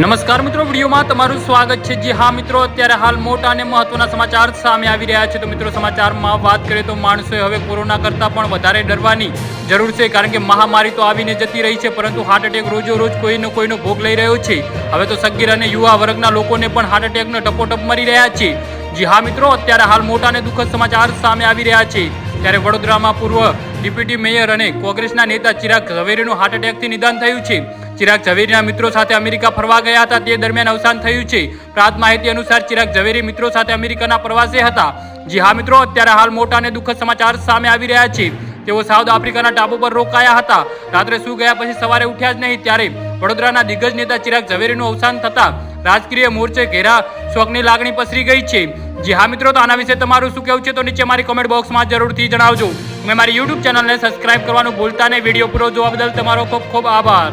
નમસ્કાર મિત્રો, વિડીયોમાં તમારું સ્વાગત છે. જી હા મિત્રો, અત્યારે હાલ મોટા અને મહત્વના સમાચાર સામે આવી રહ્યા છે. તો મિત્રો, સમાચારમાં વાત કરીએ તો માણસોએ હવે કોરોના કરતાં પણ વધારે ડરવાની જરૂર છે, કારણ કે મહામારી તો આવીને જતી રહી છે, પરંતુ હાર્ટ એટેક રોજો રોજ કોઈનો કોઈનો ભોગ લઈ રહ્યો છે. હવે તો સગીર અને યુવા વર્ગના લોકોને પણ હાર્ટ એટેકનો ટપોટપ મરી રહ્યા છે. જી હા મિત્રો, અત્યારે હાલ મોટા અને દુઃખદ સમાચાર સામે આવી રહ્યા છે. ત્યારે વડોદરામાં પૂર્વ ડેપ્યુટી મેયર અને કોંગ્રેસના નેતા ચિરાગ ઝવેરીનું હાર્ટ એટેકથી નિદાન થયું છે. ચિરાગ ઝવેરીના મિત્રો સાથે અમેરિકા ફરવા ગયા હતા. તે દરમિયાન અવસાન થયું છે. પ્રાપ્ત માહિતી અનુસાર ચિરાગ ઝવેરી મિત્રો સાથે અમેરિકાના પ્રવાસે હતા. જી હા મિત્રો, અત્યારે હાલ મોટા અને દુઃખદ સમાચાર સામે આવી રહ્યા છે. તેઓ સાઉથ આફ્રિકાના ટાપુ પર રોકાયા હતા. રાત્રે શું ગયા પછી સવારે ઉઠ્યા જ નહીં ત્યારે વડોદરાના દિગ્ગજ નેતા ચિરાગ ઝવેરીનું અવસાન થતા રાજકીય મોરચે ઘેરા શોકની લાગણી પસરી ગઈ છે. જી હા મિત્રો, તો આના વિશે તમારું શું કહેવું છે? તો નીચે મારી કોમેન્ટ બોક્સમાં જરૂરથી જણાવજો. મેં મારી યુટ્યુબ ચેનલને સબસ્ક્રાઇબ કરવાનું ભૂલતા નહીં. વીડિયો પૂરો જોવા બદલ તમારો ખૂબ ખૂબ આભાર.